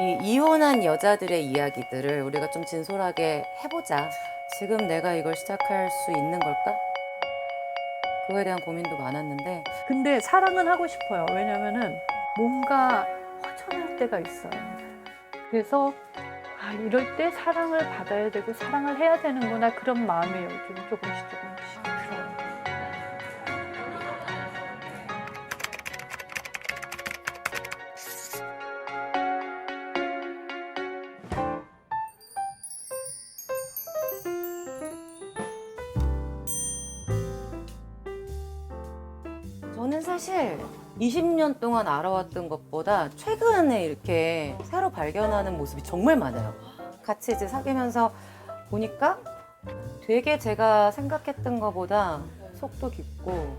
이 이혼한 여자들의 이야기들을 우리가 좀 진솔하게 해보자. 지금 내가 이걸 시작할 수 있는 걸까? 그거에 대한 고민도 많았는데 근데 사랑은 하고 싶어요. 왜냐면은 뭔가 허전할 때가 있어요. 그래서 아, 이럴 때 사랑을 받아야 되고 사랑을 해야 되는구나 그런 마음이 요즘 조금씩 조금씩 저는 사실 20년 동안 알아왔던 것보다 최근에 이렇게 새로 발견하는 모습이 정말 많아요. 같이 이제 사귀면서 보니까 되게 제가 생각했던 것보다 속도 깊고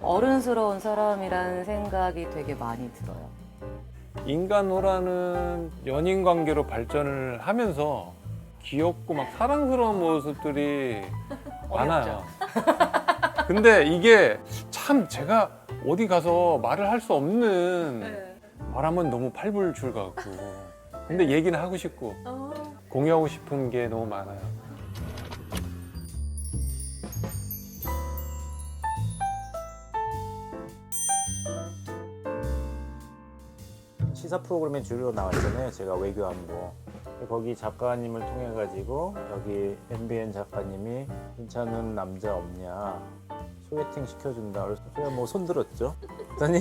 어른스러운 사람이라는 생각이 되게 많이 들어요. 인간 호라는 연인 관계로 발전을 하면서 귀엽고 막 사랑스러운 모습들이 많아요. 근데 이게 참 제가 어디 가서 말을 할 수 없는 말하면 너무 팔불출 같고 근데 얘기는 하고 싶고 공유하고 싶은 게 너무 많아요. 시사 프로그램에 주로 나왔잖아요. 제가 외교안보. 거기 작가님을 통해 가지고 여기 MBN 작가님이 괜찮은 남자 없냐 소개팅 시켜준다. 그래서 제가 뭐 손들었죠. 그랬더니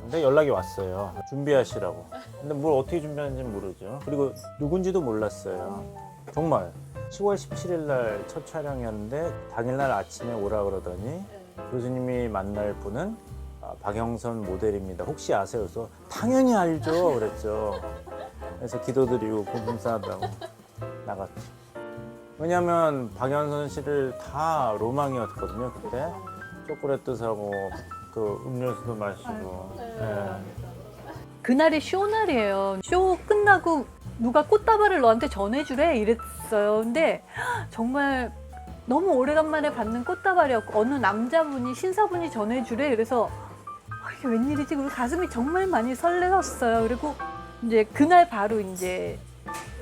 근데 연락이 왔어요. 준비하시라고. 근데 뭘 어떻게 준비하는지 모르죠. 그리고 누군지도 몰랐어요. 정말 10월 17일 날 첫 촬영이었는데 당일날 아침에 오라 그러더니 교수님이 만날 분은 아, 박영선 모델입니다. 혹시 아세요? 그래서 당연히 알죠. 그랬죠. 그래서 기도드리고 고분사하다고 나갔죠. 왜냐하면 박영선 씨를 다 로망이었거든요. 그때 초콜릿도 사고 그 음료수도 마시고. 예. 그날이 쇼 날이에요. 쇼 끝나고 누가 꽃다발을 너한테 전해주래 이랬어요. 근데 정말 너무 오래간만에 받는 꽃다발이었고 어느 남자분이 신사분이 전해주래 그래서 아, 이게 웬일이지? 그리고 가슴이 정말 많이 설레었어요. 그리고 이제 그날 바로 이제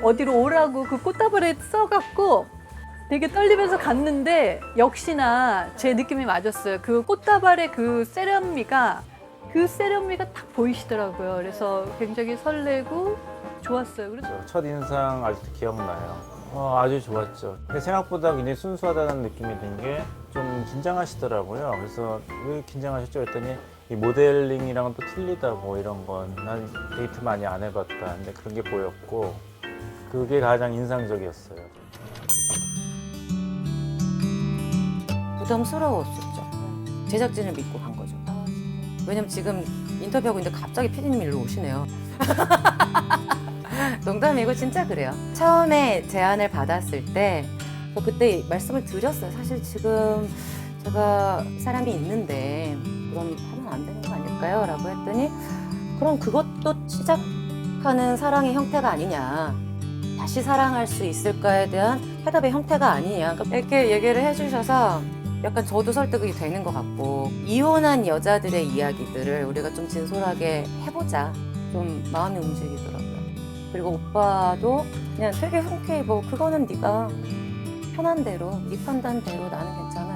어디로 오라고 그 꽃다발에 써갖고 되게 떨리면서 갔는데 역시나 제 느낌이 맞았어요. 그 꽃다발의 그 세련미가 그 세련미가 딱 보이시더라고요. 그래서 굉장히 설레고 좋았어요. 그래서 첫 인상 아직도 기억나요. 어, 아주 좋았죠. 근데 생각보다 굉장히 순수하다는 느낌이 든 게 좀 긴장하시더라고요. 그래서 왜 긴장하셨죠? 했더니 이 모델링이랑은 또 틀리다고 이런 건 난 데이트 많이 안 해봤다. 근데 그런 게 보였고 그게 가장 인상적이었어요. 부담스러웠었죠. 제작진을 믿고 간 거죠. 왜냐면 지금 인터뷰하고 있는데 갑자기 피디님이 일로 오시네요. 농담이고 진짜 그래요. 처음에 제안을 받았을 때, 저 그때 말씀을 드렸어요. 사실 지금 제가 사람이 있는데, 그럼 하면 안 되는 거 아닐까요? 라고 했더니, 그럼 그것도 시작하는 사랑의 형태가 아니냐. 다시 사랑할 수 있을까에 대한 해답의 형태가 아니냐. 그러니까 이렇게 얘기를 해주셔서 약간 저도 설득이 되는 것 같고 이혼한 여자들의 이야기들을 우리가 좀 진솔하게 해보자 좀 마음이 움직이더라고요 그리고 오빠도 그냥 되게 흔쾌히 뭐 그거는 네가 편한 대로 네 판단대로 나는 괜찮아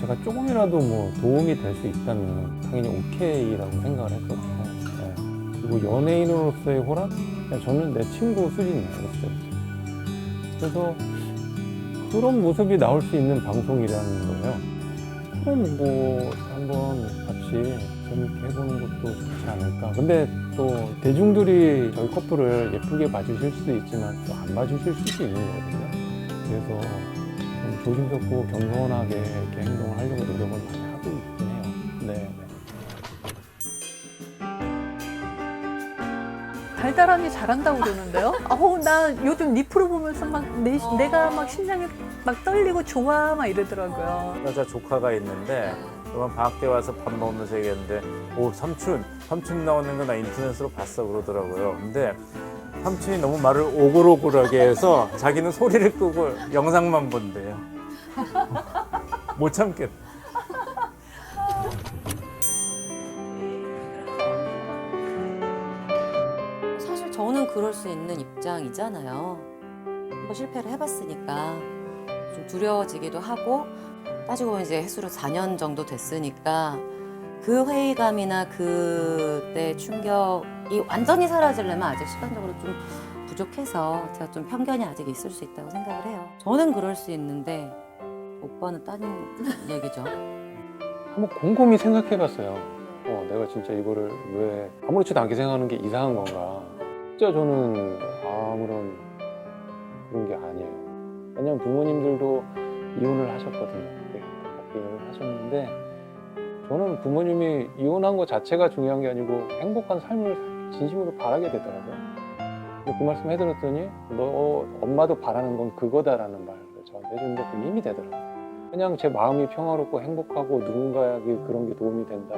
제가 조금이라도 뭐 도움이 될 수 있다면 당연히 오케이라고 생각을 했거든요. 네. 그리고 연예인으로서의 호락? 저는 내 친구 수준이에요. 그래서 그런 모습이 나올 수 있는 방송이라는 거예요. 그럼 뭐 한번 같이 재밌게 해보는 것도 좋지 않을까. 근데 또 대중들이 저희 커플을 예쁘게 봐주실 수도 있지만 또 안 봐주실 수도 있는 거거든요. 그래서 좀 조심스럽고 겸손하게 이렇게 행동을 하려고 노력을 많이 하고 있긴 해요. 네. 네. 달달하니 잘한다고 그러는데요. 어우, 나 요즘 니 프로 보면서 막 내, 내가 막 심장이 막 떨리고 좋아 막 이러더라고요. 여자 조카가 있는데 이번 방학 때 와서 밥 먹으면서 얘기했는데 오 삼촌 삼촌 나오는 거 나 인터넷으로 봤어 그러더라고요 근데 삼촌이 너무 말을 오글오글하게 해서 자기는 소리를 끄고 영상만 본대요 못 참겠다 그럴 수 있는 입장이잖아요. 실패를 해봤으니까 좀 두려워지기도 하고 따지고 보면 이제 해수로 4년 정도 됐으니까 그 회의감이나 그때 충격이 완전히 사라지려면 아직 시간적으로 좀 부족해서 제가 좀 편견이 아직 있을 수 있다고 생각을 해요. 저는 그럴 수 있는데 오빠는 딴 얘기죠. 한번 곰곰이 생각해 봤어요. 어, 내가 진짜 이거를 왜 아무렇지도 않게 생각하는 게 이상한 건가? 진짜 저는 아무런 그런 게 아니에요. 왜냐면 부모님들도 이혼을 하셨거든요. 네, 이혼을 하셨는데 저는 부모님이 이혼한 것 자체가 중요한 게 아니고 행복한 삶을 진심으로 바라게 되더라고요. 근데 그 말씀 해드렸더니 너 엄마도 바라는 건 그거다라는 말을 저한테 해주는데 그게 힘이 되더라고요. 그냥 제 마음이 평화롭고 행복하고 누군가에게 그런 게 도움이 된다.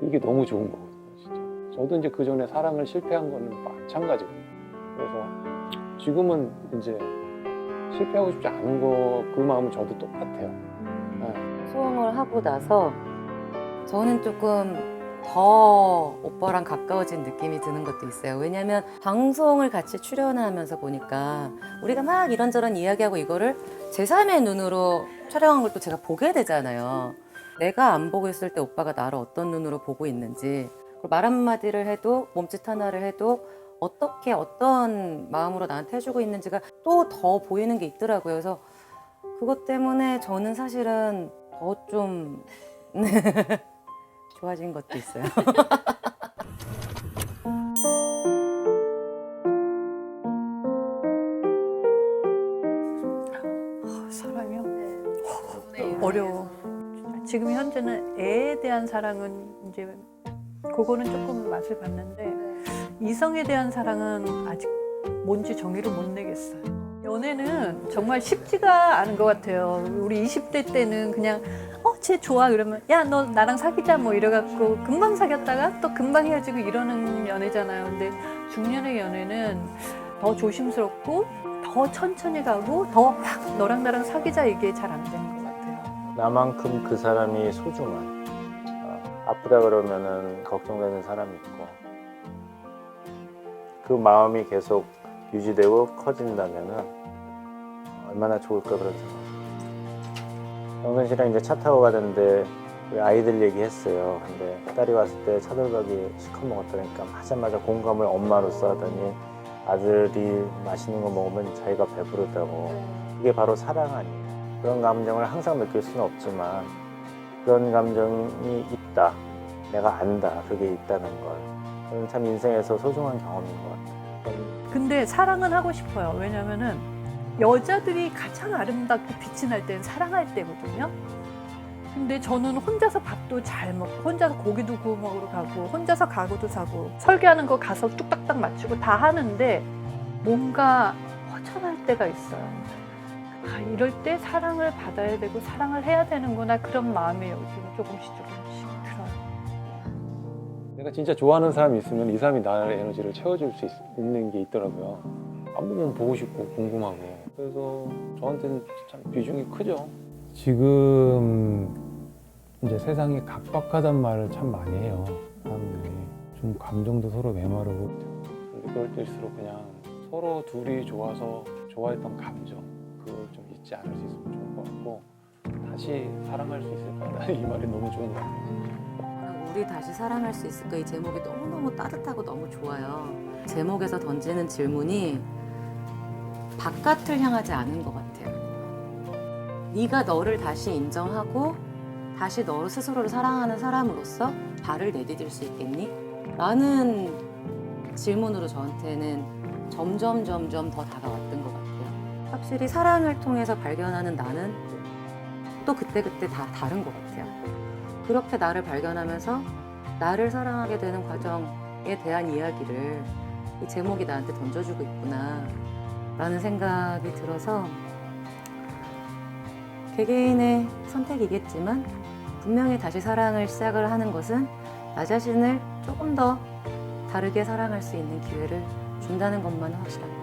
이게 너무 좋은 거거든요, 진짜. 저도 이제 그 전에 사랑을 실패한 거는 마찬가지거든요. 그래서 지금은 이제 실패하고 싶지 않은 거 그 마음은 저도 똑같아요. 소음을 하고 나서 저는 조금 더 오빠랑 가까워진 느낌이 드는 것도 있어요. 왜냐면 방송을 같이 출연하면서 보니까 우리가 막 이런저런 이야기하고 이거를 제3의 눈으로 촬영한 걸 또 제가 보게 되잖아요. 내가 안 보고 있을 때 오빠가 나를 어떤 눈으로 보고 있는지 말 한마디를 해도 몸짓 하나를 해도 어떻게 어떤 마음으로 나한테 해주고 있는지가 또 더 보이는 게 있더라고요. 그래서 그것 때문에 저는 사실은 더좀 좋아진 것도 있어요. 아, 사랑이요? 어려워. 지금 현재는 애에 대한 사랑은 이제 그거는 조금 맛을 봤는데 이성에 대한 사랑은 아직 뭔지 정의를 못 내겠어요. 연애는 정말 쉽지가 않은 것 같아요. 우리 20대 때는 그냥 어, 쟤 좋아 그러면 야 너 나랑 사귀자 뭐 이래갖고 금방 사귀었다가 또 금방 헤어지고 이러는 연애잖아요. 근데 중년의 연애는 더 조심스럽고 더 천천히 가고 더막 너랑 나랑 사귀자 이게 잘 안 되는 것 같아요. 나만큼 그 사람이 소중한 어, 아프다 그러면은 걱정되는 사람이 있고 그 마음이 계속 유지되고 커진다면은 얼마나 좋을까 그런 생각. 영선 씨랑 이제 차 타고 가는데 우리 아이들 얘기했어요. 근데 딸이 왔을 때 차돌박이 시커 먹었다니까 하자마자 공감을 엄마로서 하더니 아들이 맛있는 거 먹으면 자기가 배부르다고. 그게 바로 사랑 아니에요. 그런 감정을 항상 느낄 수는 없지만 그런 감정이 있다. 내가 안다. 그게 있다는 걸. 저는 참 인생에서 소중한 경험인 것 같아요. 근데 사랑은 하고 싶어요. 왜냐면은 여자들이 가장 아름답고 빛이 날 때는 사랑할 때거든요. 근데 저는 혼자서 밥도 잘 먹고 혼자서 고기도 구워 먹으러 가고 혼자서 가구도 사고 설계하는 거 가서 뚝딱딱 맞추고 다 하는데 뭔가 허전할 때가 있어요. 아, 이럴 때 사랑을 받아야 되고 사랑을 해야 되는구나 그런 마음이 요즘 조금씩 조금씩 들어요. 내가 진짜 좋아하는 사람이 있으면 이 사람이 나의 에너지를 채워줄 수 있, 는게 있더라고요. 안 보면 보고 싶고 궁금하고. 그래서 저한테는 참 비중이 크죠. 지금 이제 세상이 각박하단 말을 참 많이 해요. 사람들이. 좀 감정도 서로 메마르고. 근데 그럴 때일수록 그냥 서로 둘이 좋아서 좋아했던 감정, 그걸 좀 잊지 않을 수 있으면 좋을 것 같고. 다시 사랑할 수 있을까? 이 말이 너무 좋은 것 같아요. 우리 다시 사랑할 수 있을까 이 제목이 너무너무 따뜻하고 너무 좋아요. 제목에서 던지는 질문이 바깥을 향하지 않은 것 같아요. 네가 너를 다시 인정하고 다시 너 스스로를 사랑하는 사람으로서 발을 내디딜 수 있겠니? 라는 질문으로 저한테는 점점 점점 더 다가왔던 것 같아요. 확실히 사랑을 통해서 발견하는 나는 또 그때그때 다 다른 것 같아요. 그렇게 나를 발견하면서 나를 사랑하게 되는 과정에 대한 이야기를 이 제목이 나한테 던져주고 있구나 라는 생각이 들어서 개개인의 선택이겠지만 분명히 다시 사랑을 시작을 하는 것은 나 자신을 조금 더 다르게 사랑할 수 있는 기회를 준다는 것만은 확실합니다.